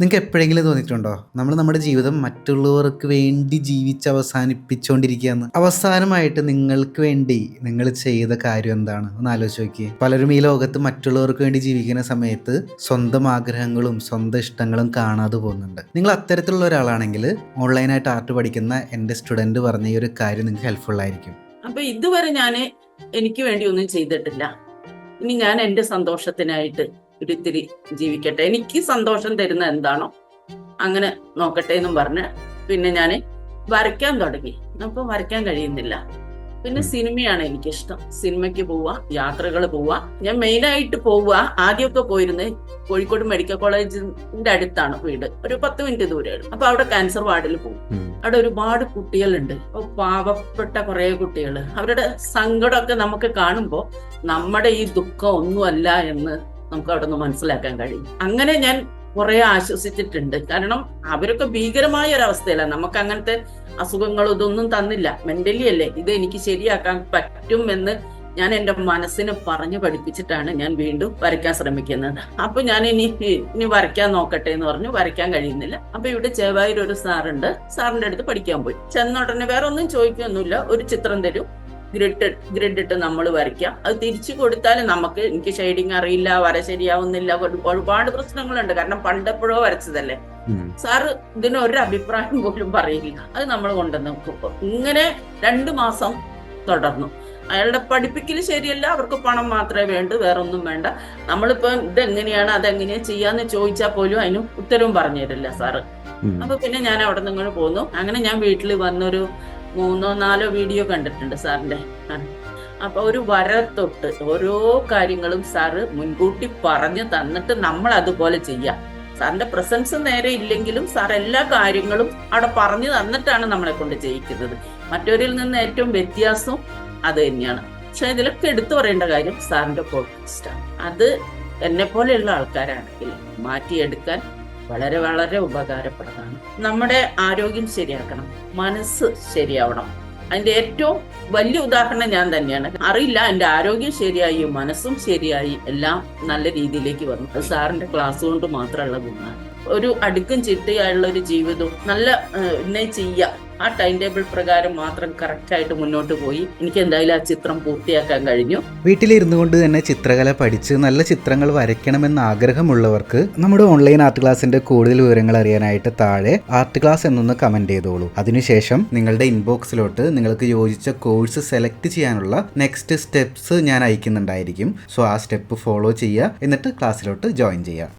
നിങ്ങൾക്ക് എപ്പോഴെങ്കിലും തോന്നിയിട്ടുണ്ടോ? നമ്മൾ നമ്മുടെ ജീവിതം മറ്റുള്ളവർക്ക് വേണ്ടി ജീവിച്ച് അവസാനിപ്പിച്ചുകൊണ്ടിരിക്കുകയാണ് അവസാനമായിട്ട് നിങ്ങൾക്ക് വേണ്ടി നിങ്ങൾ ചെയ്ത കാര്യം എന്താണ്? ഒന്ന് ആലോചിച്ച് നോക്കിയേ. പലരും ഈ ലോകത്ത് മറ്റുള്ളവർക്ക് വേണ്ടി ജീവിക്കുന്ന സമയത്ത് സ്വന്തം ആഗ്രഹങ്ങളും സ്വന്തം ഇഷ്ടങ്ങളും കാണാതെ പോകുന്നുണ്ട്. നിങ്ങൾ അത്തരത്തിലുള്ള ഒരാളാണെങ്കിൽ ഓൺലൈനായിട്ട് ആർട്ട് പഠിക്കുന്ന എന്റെ സ്റ്റുഡന്റ് പറഞ്ഞ ഈ ഒരു കാര്യം നിങ്ങൾക്ക് ഹെൽപ്ഫുൾ ആയിരിക്കും. അപ്പൊ ഇതുവരെ ഞാൻ എനിക്ക് വേണ്ടി ഒന്നും ചെയ്തിട്ടില്ല. ഇനി ഞാൻ എന്റെ സന്തോഷത്തിനായിട്ട് ഒരിത്തിരി ജീവിക്കട്ടെ. എനിക്ക് സന്തോഷം തരുന്ന എന്താണോ അങ്ങനെ നോക്കട്ടെ എന്നും പറഞ്ഞ് പിന്നെ ഞാൻ വരയ്ക്കാൻ തുടങ്ങി. അപ്പൊ വരയ്ക്കാൻ കഴിയുന്നില്ല. പിന്നെ സിനിമയാണ് എനിക്കിഷ്ടം. സിനിമയ്ക്ക് പോവുക യാത്രകൾ പോവുക ഞാൻ മെയിനായിട്ട് പോവുക ആദ്യമൊക്കെ പോയിരുന്നത് കോഴിക്കോട് മെഡിക്കൽ കോളേജിന്റെ അടുത്താണ് വീട്. ഒരു പത്ത് മിനിറ്റ് ദൂരെയാണ് അപ്പൊ അവിടെ ക്യാൻസർ വാർഡിൽ പോകും അവിടെ ഒരുപാട് കുട്ടികളുണ്ട്. അപ്പൊ പാവപ്പെട്ട കുറെ കുട്ടികൾ അവരുടെ സങ്കടമൊക്കെ നമുക്ക് കാണുമ്പോൾ നമ്മുടെ ഈ ദുഃഖം ഒന്നുമല്ല എന്ന് നമുക്ക് അവിടെ നിന്ന് മനസ്സിലാക്കാൻ കഴിയും. അങ്ങനെ ഞാൻ കുറെ ആശ്വസിച്ചിട്ടുണ്ട്. കാരണം അവരൊക്കെ ഭീകരമായ ഒരു അവസ്ഥയിലാണ്. നമുക്ക് അങ്ങനത്തെ അസുഖങ്ങൾ ഇതൊന്നും തന്നില്ല. മെന്റലി അല്ലേ? ഇത് എനിക്ക് ശരിയാക്കാൻ പറ്റും എന്ന് ഞാൻ എന്റെ മനസ്സിന് പറഞ്ഞു പഠിപ്പിച്ചിട്ടാണ് ഞാൻ വീണ്ടും വരയ്ക്കാൻ ശ്രമിക്കുന്നത്. അപ്പൊ ഞാൻ ഇനി ഇനി വരയ്ക്കാൻ നോക്കട്ടെ എന്ന് പറഞ്ഞു വരയ്ക്കാൻ കഴിയുന്നില്ല. അപ്പൊ ഇവിടെ ചെവായൂർ ഒരു സാറുണ്ട്. സാറിന്റെ അടുത്ത് പഠിക്കാൻ പോയി. ചെന്ന ഉടനെ വേറെ ഒന്നും ചോദിക്കൊന്നുമില്ല. ഒരു ചിത്രം തരും. ഗ്രിഡ് ഗ്രിഡ് ഇട്ട് നമ്മൾ വരയ്ക്കാം അത് തിരിച്ചു കൊടുത്താൽ നമുക്ക് എനിക്ക് ഷെയ്ഡിങ് അറിയില്ല വര ശരിയാവുന്നില്ല ഒരു- ഒരുപാട് പ്രശ്നങ്ങളുണ്ട്. കാരണം പണ്ടെപ്പോഴോ വരച്ചതല്ലേ? സാറ് ഇതിന് ഒരു അഭിപ്രായം പോലും പറയില്ല. അത് നമ്മൾ കൊണ്ടുവന്ന് ഇങ്ങനെ രണ്ടു മാസം തുടർന്നു. അയാളുടെ പഠിപ്പിക്കൽ ശരിയല്ല അവർക്ക് പണം മാത്രമേ വേണ്ടൂ വേറെ ഒന്നും വേണ്ട. നമ്മളിപ്പോ ഇതെങ്ങനെയാണ് അതെങ്ങനെയാ ചെയ്യാന്ന് ചോദിച്ചാൽ പോലും അതിന് ഉത്തരവും പറഞ്ഞു തരില്ല സാറ്. അപ്പൊ പിന്നെ ഞാൻ അവിടെ നിന്ന് ഇങ്ങോട്ട് പോന്നു. അങ്ങനെ ഞാൻ വീട്ടിൽ വന്നൊരു മൂന്നോ നാലോ വീഡിയോ കണ്ടിട്ടുണ്ട് സാറിന്റെ. അപ്പൊ ഒരു വരത്തൊട്ട് ഓരോ കാര്യങ്ങളും സാറ് മുൻകൂട്ടി പറഞ്ഞു തന്നിട്ട് നമ്മൾ അതുപോലെ ചെയ്യാം. സാറിന്റെ പ്രസൻസ് നേരെ ഇല്ലെങ്കിലും സാർ എല്ലാ കാര്യങ്ങളും അവിടെ പറഞ്ഞു തന്നിട്ടാണ് നമ്മളെ കൊണ്ട് ചെയ്യിക്കുന്നത്. മറ്റൊരിൽ നിന്ന് ഏറ്റവും വ്യത്യാസം അത് തന്നെയാണ്. പക്ഷെ ഇതിലൊക്കെ എടുത്തു പറയേണ്ട കാര്യം സാറിന്റെ പോഡ്കാസ്റ്റാണ് അത് എന്നെ പോലെയുള്ള ആൾക്കാരാണെങ്കിൽ മാറ്റിയെടുക്കാൻ വളരെ വളരെ ഉപകാരപ്രദമാണ്. നമ്മുടെ ആരോഗ്യം ശരിയാക്കണം മനസ്സ് ശരിയാവണം. അതിന്റെ ഏറ്റവും വലിയ ഉദാഹരണം ഞാൻ തന്നെയാണ്. അറിയില്ല എന്റെ ആരോഗ്യം ശരിയായി മനസ്സും ശരിയായി എല്ലാം നല്ല രീതിയിലേക്ക് വന്നു. അത് സാറിന്റെ ക്ലാസ് കൊണ്ട് മാത്രമുള്ള ഗുണമാണ്. ഒരു അടുക്കും ചിട്ടയായുള്ള ഒരു ജീവിതവും നല്ല എന്നെ ഇന്നെ ചെയ്യാം ആ ടൈം ടേബിൾ പ്രകാരം മാത്രം കറക്റ്റ് ആയിട്ട് മുന്നോട്ട് പോയി. എനിക്ക് എന്തായാലും ആ ചിത്രം പൂർത്തിയാക്കാൻ കഴിഞ്ഞു. വീട്ടിലിരുന്നു കൊണ്ട് തന്നെ ചിത്രകല പഠിച്ച് നല്ല ചിത്രങ്ങൾ വരയ്ക്കണമെന്ന് ആഗ്രഹമുള്ളവർക്ക് നമ്മുടെ ഓൺലൈൻ ആർട്ട് ക്ലാസിന്റെ കൂടുതൽ വിവരങ്ങൾ അറിയാനായിട്ട് താഴെ ആർട്ട് ക്ലാസ് എന്നൊന്ന് കമന്റ് ചെയ്തോളൂ. അതിനുശേഷം നിങ്ങളുടെ ഇൻബോക്സിലോട്ട് നിങ്ങൾക്ക് യോജിച്ച കോഴ്സ് സെലക്ട് ചെയ്യാനുള്ള നെക്സ്റ്റ് സ്റ്റെപ്സ് ഞാൻ അയക്കുന്നുണ്ടായിരിക്കും. സോ ആ സ്റ്റെപ്പ് ഫോളോ ചെയ്യുക. എന്നിട്ട് ക്ലാസ്സിലോട്ട് ജോയിൻ ചെയ്യുക.